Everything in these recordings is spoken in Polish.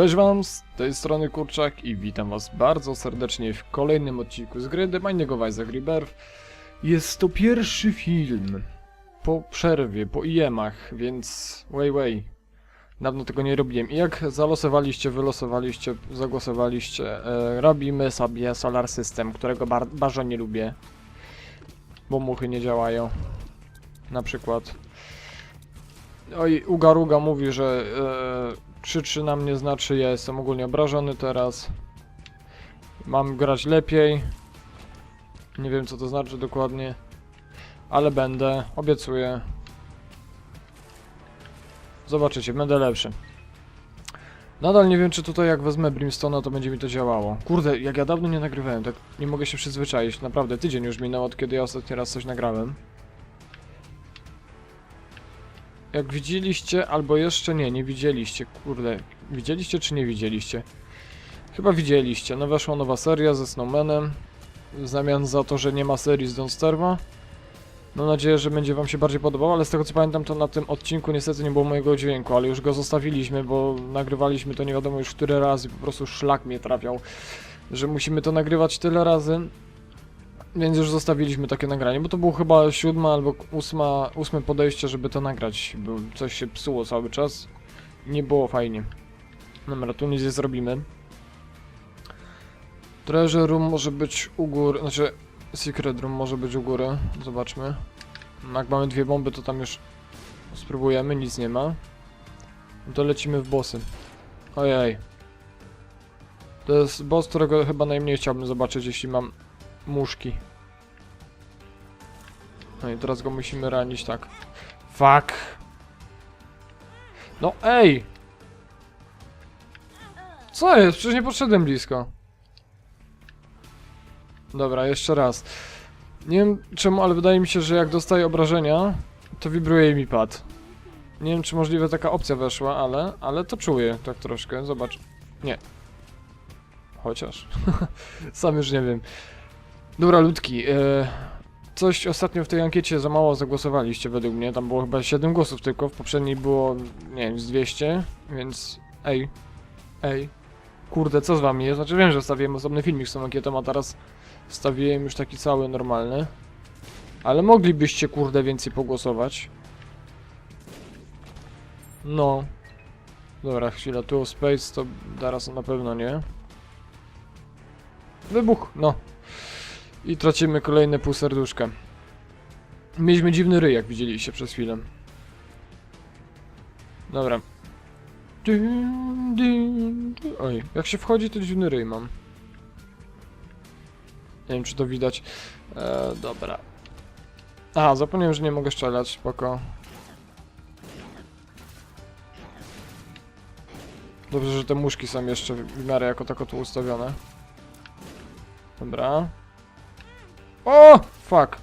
Cześć wam, z tej strony Kurczak i witam was bardzo serdecznie w kolejnym odcinku z gry The Binding of Isaac Rebirth. Jest to pierwszy film po przerwie, po IEM-ach, więc way way. Dawno tego nie robiłem. I jak zalosowaliście, wylosowaliście, zagłosowaliście, e, robimy sobie Solar System, którego bar bardzo nie lubię. Bo muchy nie działają. Na przykład. Oj, Ugaruga mówi, że e, krzyczy na mnie, znaczy ja jestem ogólnie obrażony teraz. Mam grać lepiej. Nie wiem co to znaczy dokładnie. Ale będę, obiecuję. Zobaczycie, będę lepszy. Nadal nie wiem, czy tutaj jak wezmę Brimstone'a, to będzie mi to działało. Kurde, jak ja dawno nie nagrywałem, tak nie mogę się przyzwyczaić. Naprawdę, tydzień już minął, od kiedy ja ostatni raz coś nagrałem. Jak widzieliście, albo jeszcze nie, nie widzieliście, kurde. Widzieliście czy nie widzieliście? Chyba widzieliście. No weszła nowa seria ze Snowmanem. W zamian za to, że nie ma serii z Don't Starve'a. Mam nadzieję, że będzie wam się bardziej podobało, ale z tego co pamiętam to na tym odcinku niestety nie było mojego dźwięku, ale już go zostawiliśmy, bo nagrywaliśmy to nie wiadomo już który raz i po prostu szlak mnie trafiał, że musimy to nagrywać tyle razy. Więc już zostawiliśmy takie nagranie, bo to było chyba siódma albo ósma, ósme podejście, żeby to nagrać, bo coś się psuło cały czas. Nie było fajnie. Dobra, tu nic nie zrobimy. Treasure room może być u góry, znaczy secret room może być u góry, zobaczmy. No, Jak mamy dwie bomby, to tam już spróbujemy, nic nie ma. No to lecimy w bossy. Ojej. To jest boss, którego chyba najmniej chciałbym zobaczyć, jeśli mam muszki. No i teraz go musimy ranić, tak. Fuck. No ej! Co jest? Przecież nie podszedłem blisko. Dobra, jeszcze raz. Nie wiem czemu, ale wydaje mi się, że jak dostaję obrażenia, to wibruje mi pad. Nie wiem, czy możliwe taka opcja weszła, ale, ale to czuję tak troszkę. Zobacz. Nie. Chociaż. Sam już nie wiem. Dobra, ludki. E, coś ostatnio w tej ankiecie za mało zagłosowaliście według mnie. Tam było chyba 7 głosów tylko. W poprzedniej było, nie wiem, z 200, więc ej. Ej. Kurde, co z wami jest? Znaczy wiem, że wstawiłem osobny filmik z tą ankietą, a teraz wstawiłem już taki cały normalny. Ale moglibyście, kurde, więcej pogłosować. No. Dobra, chwila, tu space to teraz na pewno nie. Wybuch, no. I tracimy kolejne pół serduszka. Mieliśmy dziwny ryj, jak widzieliście przez chwilę. Dobra. Oj, jak się wchodzi, to dziwny ryj mam. Nie wiem, czy to widać. E, dobra. Aha, zapomniałem, że nie mogę strzelać, spoko. Dobrze, że te muszki są jeszcze w miarę jako tako tu ustawione. Dobra. O! Fuck.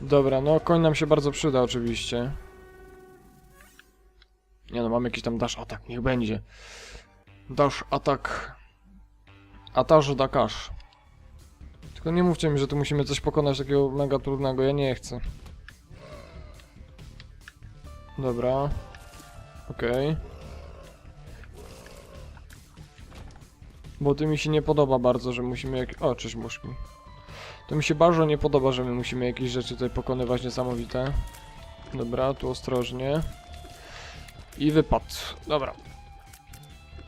Dobra, no koń nam się bardzo przyda oczywiście. Nie no, mam jakiś tam dash atak, niech będzie. Dash atak. Ataż dakasz. Tylko nie mówcie mi, że tu musimy coś pokonać takiego mega trudnego, ja nie chcę. Dobra. Okej. Bo to mi się nie podoba bardzo, że musimy jak... O, cześć muszki. To mi się bardzo nie podoba, że my musimy jakieś rzeczy tutaj pokonywać niesamowite. Dobra, tu ostrożnie. I wypad. Dobra.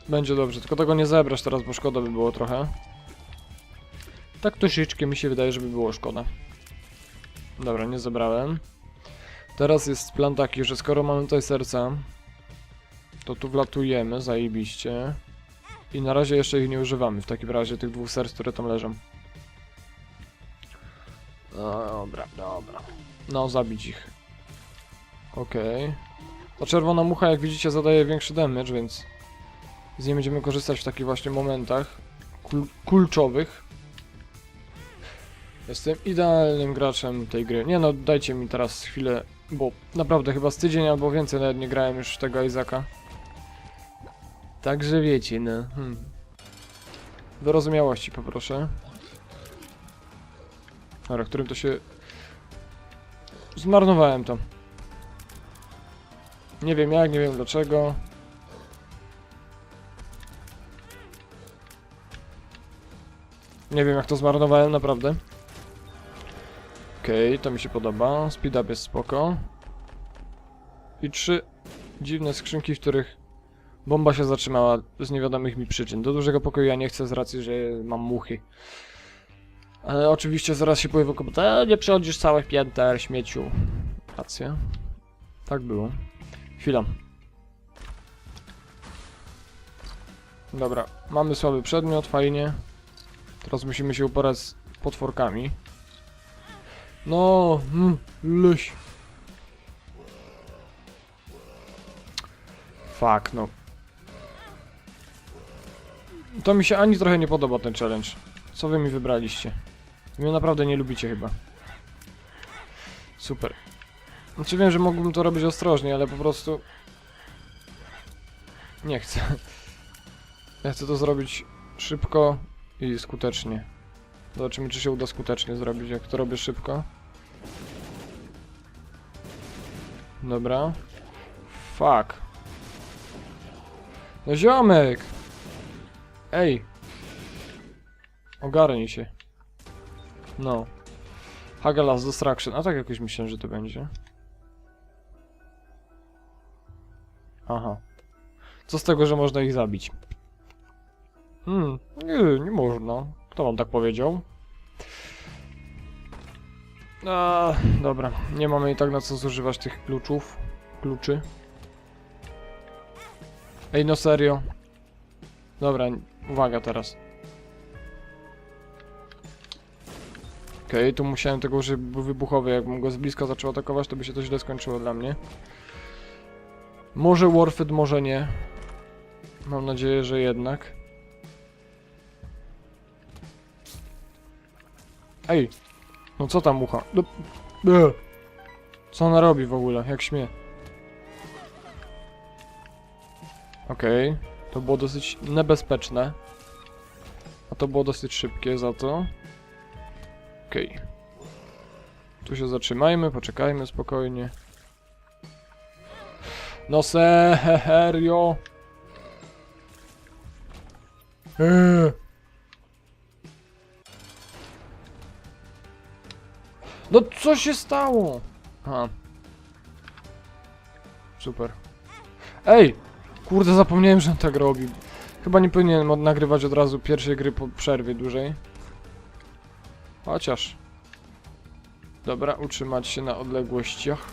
Będzie dobrze, tylko tego nie zebrasz teraz, bo szkoda by było trochę. Tak troszeczkę mi się wydaje, żeby było szkoda. Dobra, nie zebrałem. Teraz jest plan taki, że skoro mamy tutaj serca, to tu wlatujemy, zajebiście. I na razie jeszcze ich nie używamy, w takim razie tych dwóch serc, które tam leżą. Dobra, dobra. No, zabić ich. Okej. Ta czerwona mucha, jak widzicie, zadaje większy damage, więc z niej będziemy korzystać w takich właśnie momentach kul kulczowych. Jestem idealnym graczem tej gry. Nie no, dajcie mi teraz chwilę, bo naprawdę chyba z tydzień albo więcej nawet nie grałem już w tego Izaka. Także wiecie, no. Hmm. Wyrozumiałości poproszę. Dobra, którym to się... Zmarnowałem to. Nie wiem jak, nie wiem dlaczego. Nie wiem jak to zmarnowałem, naprawdę. Okej, to mi się podoba. Speed up jest spoko. I trzy dziwne skrzynki, w których bomba się zatrzymała z niewiadomych mi przyczyn. Do dużego pokoju ja nie chcę z racji, że mam muchy. Ale oczywiście zaraz się pojawił komentarz, "E, nie przechodzisz całych pięter, śmieciu. Racja. Tak było. Chwila. Dobra, mamy słaby przedmiot, fajnie. Teraz musimy się uporać z potworkami. No, mm, leś. Fuck, no. To mi się ani trochę nie podoba ten challenge. Co wy mi wybraliście? Wy mnie naprawdę nie lubicie chyba. Super. Znaczy wiem, że mógłbym to robić ostrożnie, ale po prostu... Nie chcę. Ja chcę to zrobić szybko i skutecznie. Zobaczymy, czy się uda skutecznie zrobić, jak to robię szybko. Dobra. Fuck. No ziomek! Ej! Ogarnij się. No. Hagelas Distraction. A tak jakoś myślałem, że to będzie. Aha. Co z tego, że można ich zabić? Hmm, nie, nie można. Kto wam tak powiedział? A, dobra. Nie mamy i tak na co zużywać tych kluczów. Kluczy. Ej, no serio. Dobra, uwaga teraz. Okej, tu musiałem tego użyć, wybuchowy. Jakbym go z bliska zaczął atakować, to by się to źle skończyło dla mnie. Może Warfed, może nie. Mam nadzieję, że jednak. Ej! No co tam mucha? No. Co ona robi w ogóle? Jak śmie? Okej. To było dosyć niebezpieczne. A to było dosyć szybkie za to. Okej. Tu się zatrzymajmy, poczekajmy spokojnie. No serio. Eee. No co się stało? Aha. Super. Ej! Kurde, zapomniałem, że on tak robi. Chyba nie powinienem od- nagrywać od razu pierwszej gry po przerwie dłużej. Chociaż. Dobra, utrzymać się na odległościach.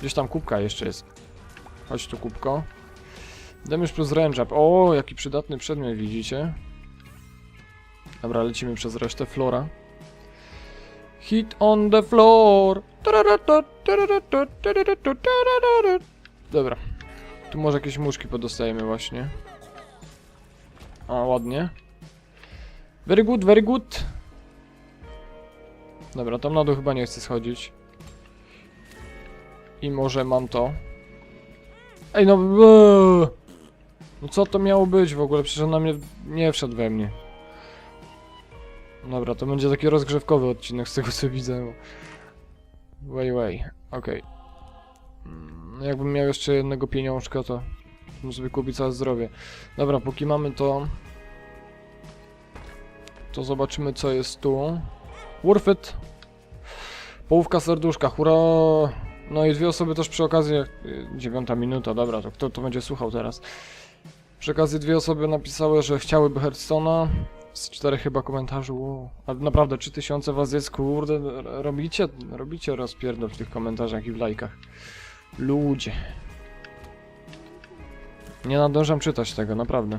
Gdzieś tam kubka jeszcze jest. Chodź tu kubko. Damage plus range up. O, jaki przydatny przedmiot widzicie. Dobra, lecimy przez resztę. Flora. Hit on the floor. Dobra. Tu może jakieś muszki podostajemy właśnie. A, ładnie. Very good, very good. Dobra, tam na dół chyba nie chcę schodzić. I może mam to. Ej, no... No co to miało być w ogóle? Przecież on na mnie nie wszedł we mnie. Dobra, to będzie taki rozgrzewkowy odcinek z tego co widzę. Way, way. Okej. Mm, Jakbym miał jeszcze jednego pieniążka, to bym sobie kupić całe zdrowie. Dobra, póki mamy to... To zobaczymy co jest tu. Worth Połówka serduszka, hurra! No i dwie osoby też przy okazji, dziewiąta minuta, dobra, to kto to będzie słuchał teraz? Przy okazji dwie osoby napisały, że chciałyby Hearthstone'a. Z czterech chyba komentarzy, wow. A naprawdę 3000 was jest, kurde, robicie, robicie rozpierdol w tych komentarzach i w lajkach. Ludzie. Nie nadążam czytać tego, naprawdę.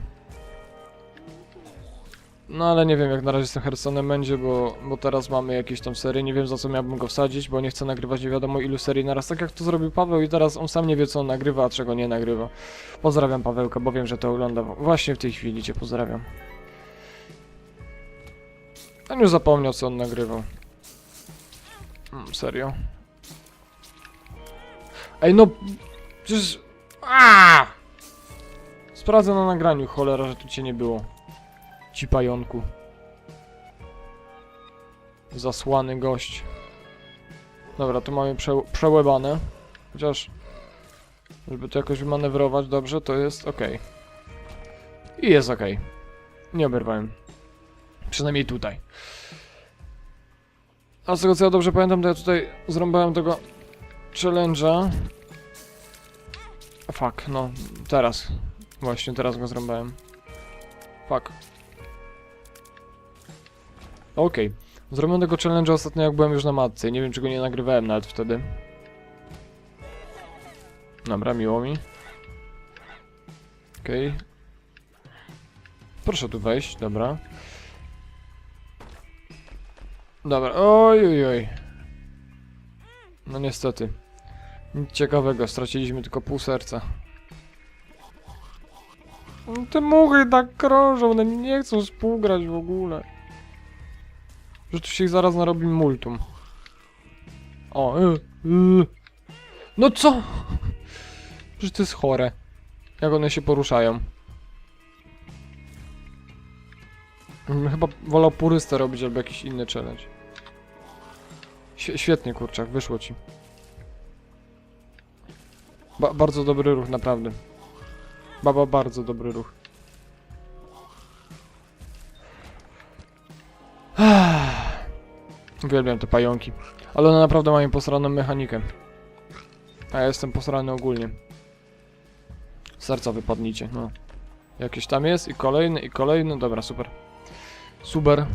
No ale nie wiem jak na razie z tym Hearthstone'em będzie, bo, bo teraz mamy jakieś tam serie, nie wiem za co miałbym go wsadzić, bo nie chcę nagrywać nie wiadomo ilu serii naraz, tak jak to zrobił Paweł i teraz on sam nie wie co on nagrywa, a czego nie nagrywa. Pozdrawiam Pawełka, bo wiem, że to ogląda właśnie w tej chwili, cię pozdrawiam. On już zapomniał co on nagrywał. Mm, serio? Ej no, przecież... Aaaa! Sprawdzę na nagraniu, cholera, że tu cię nie było. Ci pająku. Zasłany gość. Dobra, tu mamy prze, przełebane. Chociaż, żeby to jakoś wymanewrować dobrze, to jest ok. I jest ok. Nie oberwałem. Przynajmniej tutaj. A z tego co ja dobrze pamiętam, to ja tutaj zrąbałem tego challenge'a. Fuck, no, teraz. Właśnie teraz go zrąbałem. Fuck. Okej. Zrobiłem tego challenge'a ostatnio jak byłem już na matce. Nie wiem czy go nie nagrywałem nawet wtedy. Dobra, miło mi. Okej. Proszę tu wejść, dobra. Dobra, oj, oj, oj. No niestety. Nic ciekawego, straciliśmy tylko pół serca. No Te muchy tak krążą, one nie chcą współgrać w ogóle. Że tu się ich zaraz narobi multum. O, y, y. No co? Że to jest chore. Jak one się poruszają. Chyba wolał purystę robić albo jakiś inny challenge. Świe- świetnie kurczak, wyszło ci. Ba bardzo dobry ruch, naprawdę. Baba, bardzo dobry ruch. Uwielbiam te pająki. Ale one naprawdę mają posraną mechanikę. A ja jestem posrany ogólnie. Serca wypadnicie, no. Jakieś tam jest i kolejny, i kolejny. Dobra, super. Super.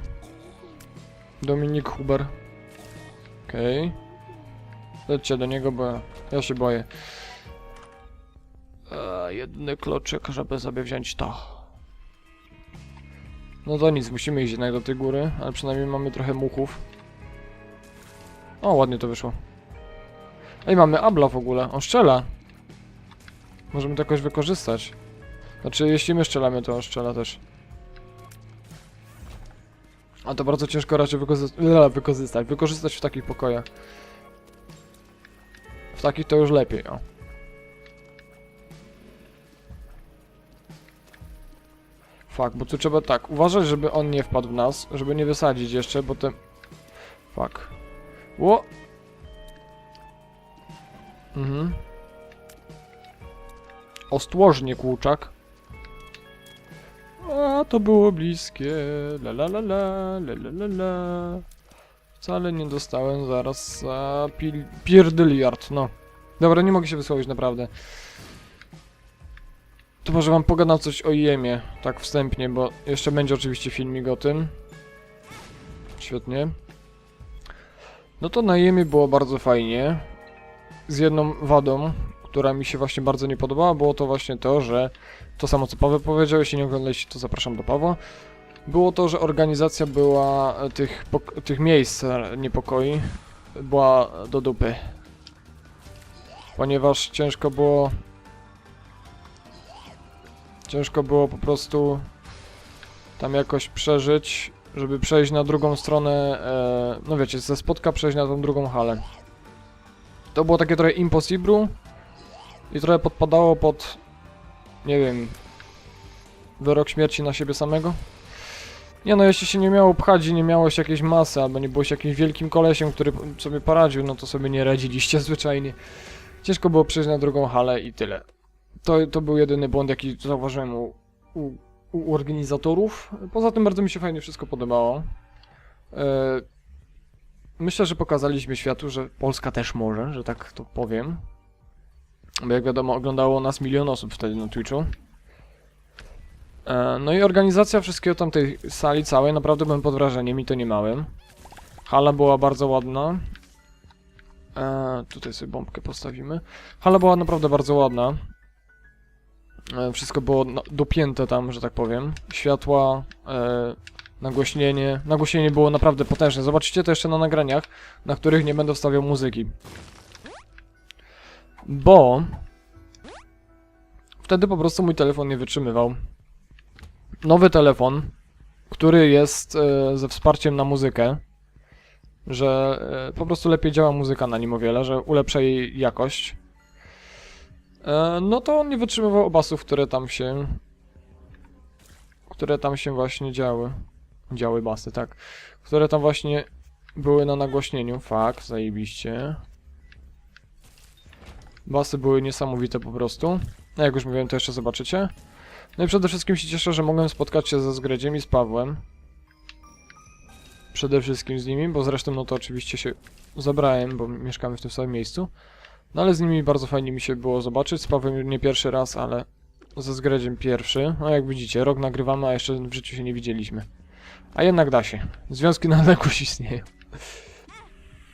Dominik Huber. Okej. Lećcie do niego, bo ja się boję. Eee, jedyny kloczek, żeby sobie wziąć to. No to nic, musimy iść jednak do tej góry, ale przynajmniej mamy trochę muchów. O, ładnie to wyszło. Ej, mamy abla w ogóle, on szczela. Możemy to jakoś wykorzystać. Znaczy, jeśli my szczelamy, to on szczela też. A to bardzo ciężko raczej wykorzy- wykorzystać. Wykorzystać w takich pokojach. W takich to już lepiej, o. Fuck, bo tu trzeba tak, uważać, żeby on nie wpadł w nas, żeby nie wysadzić jeszcze, bo ten... Fuck. Ło! Mhm. Ostłożnie, kłuczak. A, to było bliskie. La la la la, la la la la. Wcale nie dostałem zaraz za pil- pierdyliard, no. Dobra, nie mogę się wysłowić, naprawdę. To może wam pogadam coś o Jemie, tak wstępnie, bo jeszcze będzie oczywiście filmik o tym. Świetnie. No to na Jemie było bardzo fajnie. Z jedną wadą, która mi się właśnie bardzo nie podobała, było to właśnie to, że to samo co Paweł powiedział, jeśli nie oglądaliście to zapraszam do Pawła. Było to, że organizacja była e, tych, tych miejsc e, niepokoi była do dupy. Ponieważ ciężko było Ciężko było po prostu tam jakoś przeżyć, żeby przejść na drugą stronę, e, no wiecie, ze spotka przejść na tą drugą halę. To było takie trochę impossible i trochę podpadało pod, nie wiem, wyrok śmierci na siebie samego. Nie no, jeśli się nie miało pchać i nie miało się jakiejś masy, albo nie się jakimś wielkim kolesiem, który sobie poradził, no to sobie nie radziliście zwyczajnie. Ciężko było przejść na drugą halę i tyle. To, to był jedyny błąd, jaki zauważyłem u, u, u organizatorów. Poza tym bardzo mi się fajnie wszystko podobało. E, myślę, że pokazaliśmy światu, że Polska też może, że tak to powiem. Bo jak wiadomo, oglądało nas milion osób wtedy na Twitchu. E, no i organizacja wszystkiego tamtej sali całej, naprawdę byłem pod wrażeniem i to nie małym. Hala była bardzo ładna. E, tutaj sobie bombkę postawimy. Hala była naprawdę bardzo ładna. E, Wszystko było no, dopięte tam, że tak powiem. Światła, e, nagłośnienie. Nagłośnienie było naprawdę potężne. Zobaczycie to jeszcze na nagraniach, na których nie będę wstawiał muzyki. Bo wtedy po prostu mój telefon nie wytrzymywał. Nowy telefon, który jest e, ze wsparciem na muzykę, że e, po prostu lepiej działa muzyka na nim o wiele, że ulepsza jej jakość. E, no to on nie wytrzymywał obasów, które tam się. które tam się właśnie działy. Działy basy, tak. Które tam właśnie były na nagłośnieniu, fakt, zajebiście. Basy były niesamowite po prostu. No jak już mówiłem, to jeszcze zobaczycie. No i przede wszystkim się cieszę, że mogłem spotkać się ze Zgredziem i z Pawłem. Przede wszystkim z nimi, bo zresztą no to oczywiście się zabrałem, bo mieszkamy w tym samym miejscu. No ale z nimi bardzo fajnie mi się było zobaczyć. Z Pawłem nie pierwszy raz, ale ze Zgredziem pierwszy. No jak widzicie, rok nagrywamy, a jeszcze w życiu się nie widzieliśmy. A jednak da się. Związki na odległość istnieją.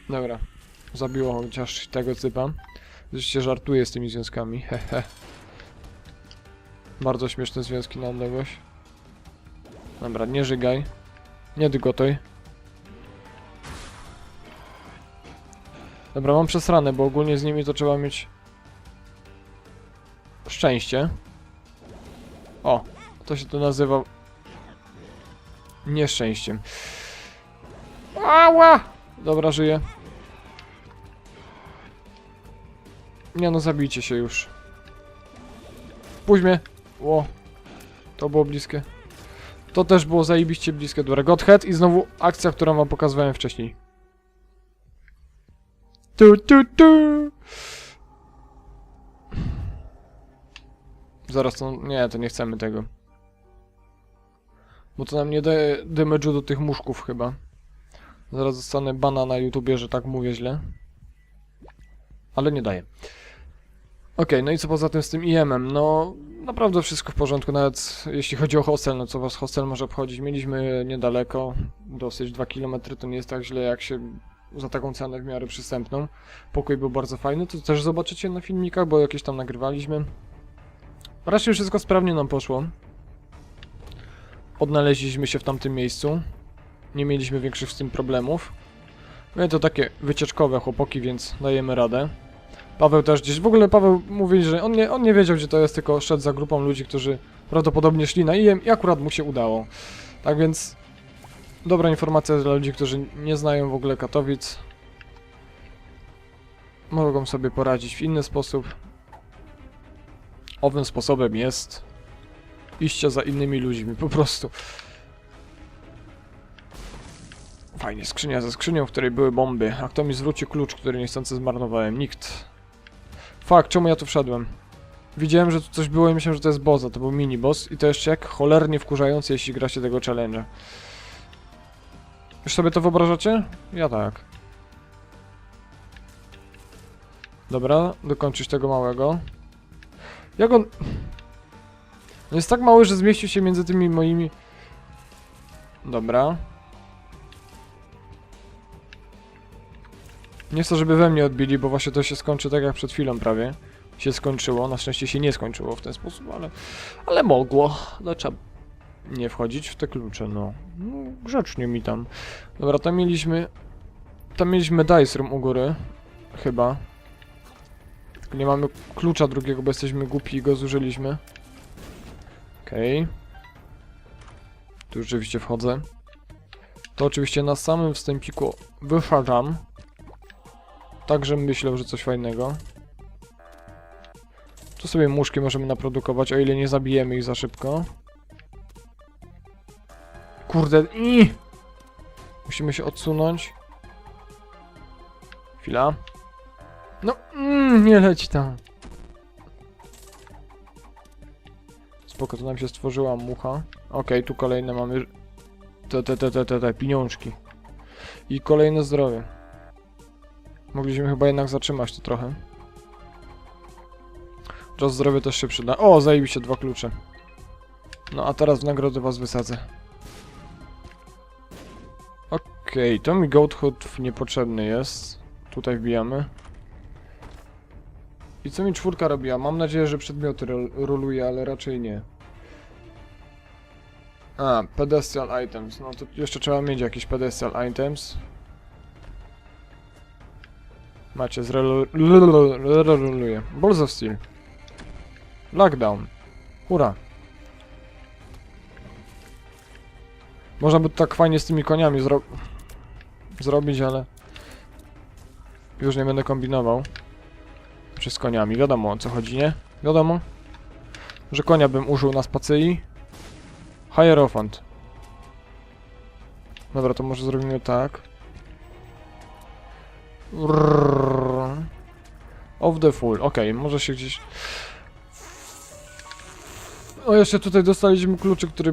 Dobra. Zabiło chociaż tego typa. Oczywiście żartuję z tymi związkami. Hehe. Bardzo śmieszne związki na odległość. Dobra, nie żygaj. Nie dygotuj. Dobra, mam przesrane, bo ogólnie z nimi to trzeba mieć szczęście. O, to się to nazywa nieszczęściem. Ała! Dobra, żyję. No, zabijcie się już. Puść mnie. Ło. To było bliskie. To też było zajebiście bliskie. Dobra, Godhead i znowu akcja, którą wam pokazywałem wcześniej. Tu, tu, tu. Zaraz to... Nie, to nie chcemy tego. Bo to nam nie daje damage'u do tych muszków chyba. Zaraz dostanę bana na YouTubie, że tak mówię źle. Ale nie daje. Okej, no i co poza tym z tym IM-em? No, naprawdę wszystko w porządku, nawet jeśli chodzi o hostel, no co was hostel może obchodzić? Mieliśmy niedaleko, dosyć 2 km, to nie jest tak źle jak się za taką cenę w miarę przystępną. Pokój był bardzo fajny, to też zobaczycie na filmikach, bo jakieś tam nagrywaliśmy. Raczej wszystko sprawnie nam poszło. Odnaleźliśmy się w tamtym miejscu. Nie mieliśmy większych z tym problemów. My to takie wycieczkowe chłopaki, więc dajemy radę. Paweł też gdzieś. W ogóle Paweł mówi, że on nie, on nie wiedział, gdzie to jest, tylko szedł za grupą ludzi, którzy prawdopodobnie szli na IM i akurat mu się udało. Tak więc dobra informacja dla ludzi, którzy nie znają w ogóle Katowic. Mogą sobie poradzić w inny sposób. Owym sposobem jest iście za innymi ludźmi, po prostu. Fajnie, skrzynia ze skrzynią, w której były bomby. A kto mi zwrócił klucz, który niechcący zmarnowałem? Nikt. Fuck, czemu ja tu wszedłem? Widziałem, że tu coś było i myślałem, że to jest boss, a to był mini boss i to jeszcze jak cholernie wkurzające, jeśli gra się tego challenge'a. Już sobie to wyobrażacie? Ja tak. Dobra, dokończyć tego małego. Jak on... On jest tak mały, że zmieścił się między tymi moimi... Dobra. Nie chcę, żeby we mnie odbili, bo właśnie to się skończy tak jak przed chwilą prawie. Się skończyło, na szczęście się nie skończyło w ten sposób, ale... Ale mogło. Dlaczego nie wchodzić w te klucze, no. no grzecznie mi tam. Dobra, tam mieliśmy... Tam mieliśmy dice room u góry. Chyba. Tylko nie mamy klucza drugiego, bo jesteśmy głupi i go zużyliśmy. Okej. Okay. Tu rzeczywiście wchodzę. To oczywiście na samym wstępiku wyszadzam. Także myślę, że coś fajnego. Tu sobie muszki możemy naprodukować, o ile nie zabijemy ich za szybko. Kurde, i Musimy się odsunąć. Chwila. No, mm, nie leci tam. Spoko, to nam się stworzyła mucha. Okej, okay, tu kolejne mamy... Te, te, te, te, te, te, pieniążki. I kolejne zdrowie. Mogliśmy chyba jednak zatrzymać to trochę. Czas zdrowie też się przyda. O, zajebiście dwa klucze. No a teraz w nagrodę was wysadzę. Okej, okay, to mi Goat Hood niepotrzebny jest. Tutaj wbijamy. I co mi czwórka robiła? Mam nadzieję, że przedmioty rol roluje, ale raczej nie. A, pedestal items. No to jeszcze trzeba mieć jakieś pedestal items. Macie, zreluje. Balls of Steel. Lockdown. Hura. Można by tak fajnie z tymi koniami zro zrobić, ale... Już nie będę kombinował. Czy z koniami. Wiadomo o co chodzi, nie? Wiadomo. Że konia bym użył na spacyi. Hierophant. Dobra, to może zrobimy tak. Of the full. Okej, może się gdzieś... O, jeszcze tutaj dostaliśmy kluczyk, który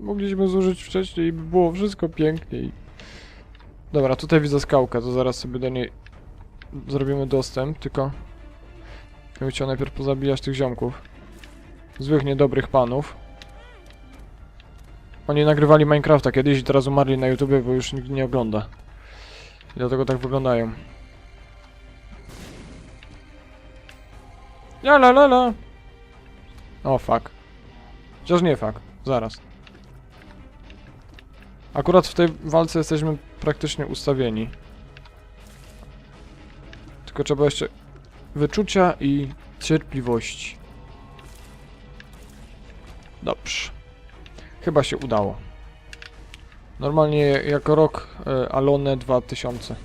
mogliśmy zużyć wcześniej i by było wszystko piękniej. Dobra, tutaj widzę skałkę, to zaraz sobie do niej zrobimy dostęp, tylko... Ja chciał najpierw pozabijać tych ziomków. Złych, niedobrych panów. Oni nagrywali Minecrafta kiedyś i teraz umarli na YouTubie, bo już nikt nie ogląda. Dlatego tak wyglądają. La la la la. O fuck. Chociaż nie fuck. Zaraz. Akurat w tej walce jesteśmy praktycznie ustawieni. Tylko trzeba jeszcze wyczucia i cierpliwości. Dobrze. Chyba się udało. Normalnie jako rok e, Alone 2000.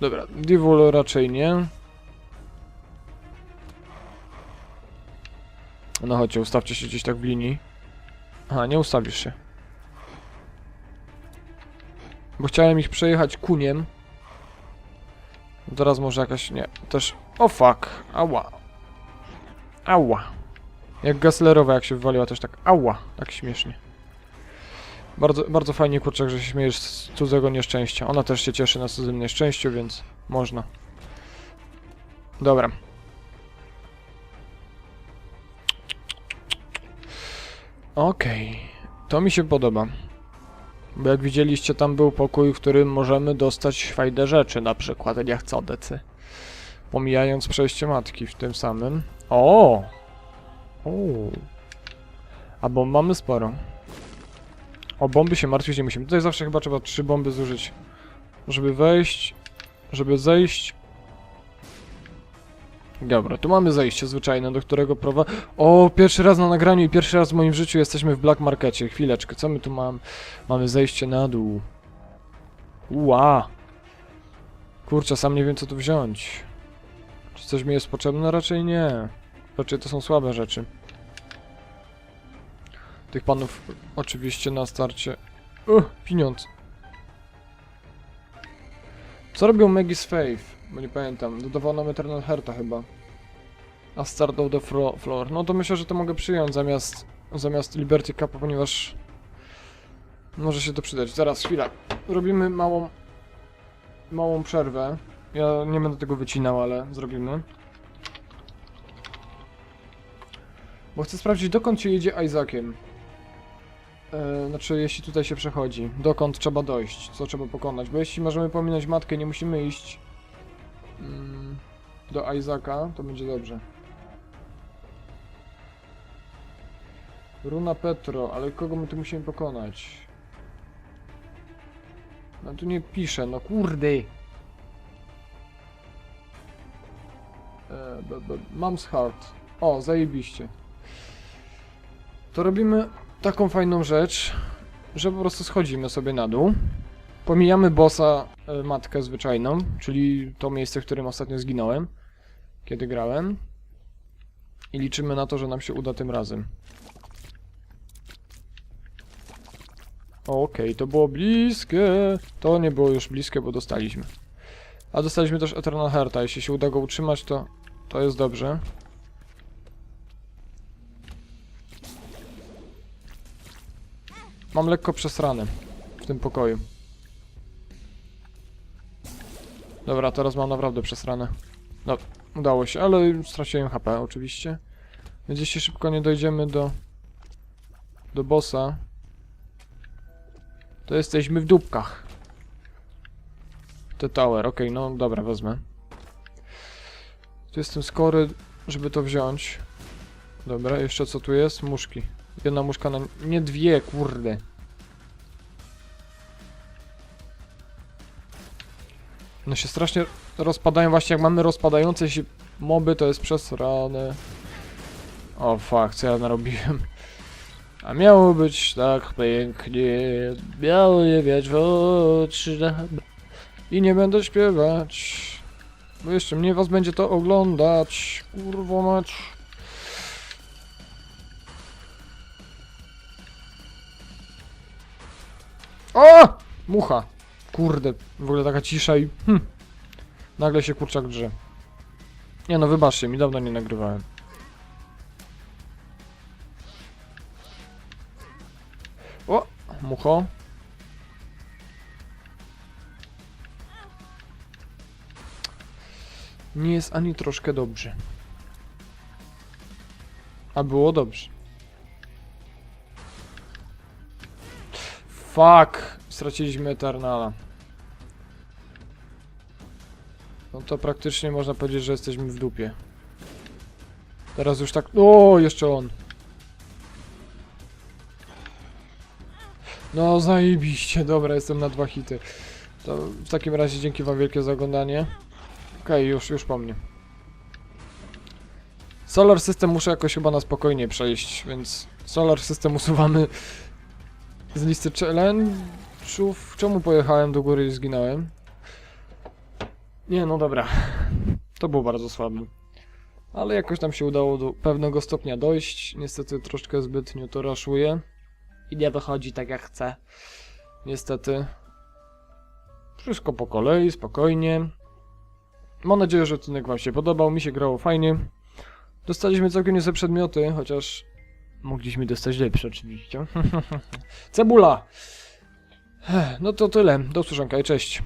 Dobra, Divul raczej nie. No chodźcie, ustawcie się gdzieś tak w linii. Aha, nie ustawisz się. Bo chciałem ich przejechać kuniem. Teraz może jakaś, nie, też... O fuck, ała. Ała. Jak gaslerowa jak się wywaliła też tak, ała, tak śmiesznie. Bardzo, bardzo fajnie kurczak, że się śmiejesz z cudzego nieszczęścia. Ona też się cieszy na cudzym nieszczęściu, więc można. Dobra. Okej, to mi się podoba. Bo jak widzieliście, tam był pokój, w którym możemy dostać fajne rzeczy, na przykład jachcodecy. Pomijając przejście matki w tym samym. O! O! A bomb mamy sporo. O bomby się martwić nie musimy. Tutaj zawsze chyba trzeba trzy bomby zużyć. Żeby wejść, żeby zejść. Dobra, tu mamy zejście zwyczajne, do którego prowadzi... O, pierwszy raz na nagraniu i pierwszy raz w moim życiu jesteśmy w Black Markecie. Chwileczkę, co my tu mamy? Mamy zejście na dół. Ua! Kurczę, sam nie wiem co tu wziąć. Czy coś mi jest potrzebne? Raczej nie. Raczej to są słabe rzeczy. Tych panów oczywiście na starcie... Uch, pieniądz. Co robią Maggie's Faith? Bo nie pamiętam. Dodawał nam Eternal Hearta chyba. A Start the Floor. No to myślę, że to mogę przyjąć zamiast, zamiast Liberty Cupa, ponieważ może się to przydać. Zaraz, chwila. Robimy małą małą przerwę. Ja nie będę tego wycinał, ale zrobimy. Bo chcę sprawdzić, dokąd się jedzie Isaaciem. E, znaczy, jeśli tutaj się przechodzi. Dokąd trzeba dojść, co trzeba pokonać. Bo jeśli możemy pominąć matkę, nie musimy iść mm, do Isaaca, to będzie dobrze. Runa Petro, ale kogo my tu musimy pokonać? No tu nie pisze, no kurde. E, b, Heart. O, zajebiście. To robimy taką fajną rzecz, że po prostu schodzimy sobie na dół. Pomijamy bossa, e, matkę zwyczajną, czyli to miejsce, w którym ostatnio zginąłem, kiedy grałem. I liczymy na to, że nam się uda tym razem. Okej, to było bliskie. To nie było już bliskie, bo dostaliśmy. A dostaliśmy też Eternal Hearta. Jeśli się uda go utrzymać, to, to jest dobrze. Mam lekko przesrane w tym pokoju. Dobra, teraz mam naprawdę przesrane. No, udało się, ale straciłem HP oczywiście. Więc jeśli szybko nie dojdziemy do... do bossa, to jesteśmy w dupkach. The tower, okej, no dobra, wezmę. Tu jestem skory, żeby to wziąć. Dobra, jeszcze co tu jest? Muszki. Jedna muszka na... Nie dwie, kurde. No się strasznie rozpadają, właśnie jak mamy rozpadające się moby, to jest przesrane. O fuck, co ja narobiłem? A miało być tak pięknie, nie wiać w oczy. I nie będę śpiewać, bo jeszcze mnie was będzie to oglądać, kurwo mać. O! Mucha. Kurde, w ogóle taka cisza i... Hm, nagle się kurczak drze. Nie no, wybaczcie mi, dawno nie nagrywałem. O, mucho. Nie jest ani troszkę dobrze. A było dobrze. Fuck! Straciliśmy Eternala. No to praktycznie można powiedzieć, że jesteśmy w dupie. Teraz już tak... O, jeszcze on. No zajebiście, dobra, jestem na dwa hity. To w takim razie dzięki wam wielkie za oglądanie. Okej, już, już po mnie. Solar System muszę jakoś chyba na spokojnie przejść, więc Solar System usuwamy z listy challenge'ów. Czemu pojechałem do góry i zginąłem? Nie, no dobra. To było bardzo słabe. Ale jakoś nam się udało do pewnego stopnia dojść. Niestety troszkę zbytnio to raszuje. I nie wychodzi tak jak chcę. Niestety. Wszystko po kolei, spokojnie. Mam nadzieję, że odcinek wam się podobał. Mi się grało fajnie. Dostaliśmy całkiem niezłe przedmioty, chociaż mogliśmy dostać lepsze oczywiście. Cebula! No to tyle. Do usłyszonka i cześć.